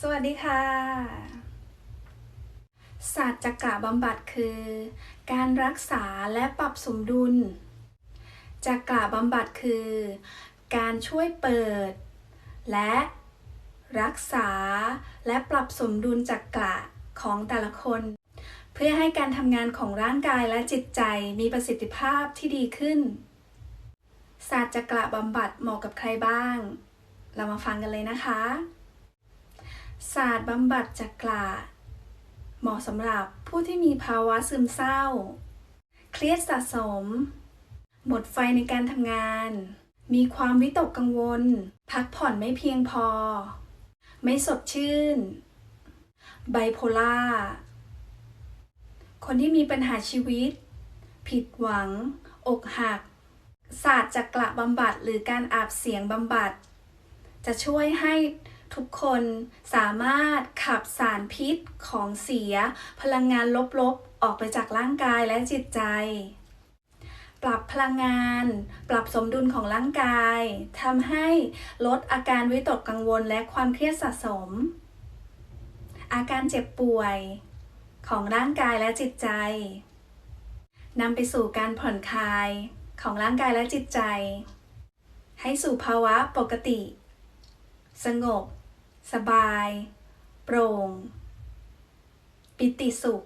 สวัสดีค่ะ ศาสตร์จักระบำบัดคือ การรักษาและปรับสมดุล จักระบำบัดคือ การช่วยเปิด และรักษาและปรับสมดุลจักระของแต่ละคน เพื่อให้การทำงานของร่างกายและจิตใจมีประสิทธิภาพที่ดีขึ้น ศาสตร์จักระบำบัดเหมาะกับใครบ้าง เรามาฟังกันเลยนะคะ ศาสตร์บำบัดจักระเหมาะสำหรับผู้ที่มีภาวะซึมเศร้า เครียดสะสม หมดไฟในการทำงาน มีความวิตกกังวล พักผ่อนไม่เพียงพอ ไม่สดชื่น ไบโพล่า คนที่มีปัญหาชีวิต ผิดหวัง อกหัก ศาสตร์จักระบำบัดหรือการอาบเสียงบำบัด จะช่วยให้ ทุกคนสามารถขับสารพิษของเสีย พลังงานลบๆ ออกไปจากร่างกายและจิตใจ ปรับพลังงาน ปรับสมดุลของร่างกายทำให้ลดอาการวิตกกังวลและความเครียดสะสม อาการเจ็บป่วยของร่างกายและจิตใจนำไปสู่การผ่อนคลายของร่างกายและจิตใจ ให้สู่ภาวะปกติ สงบ สบาย โปร่ง ปิติสุข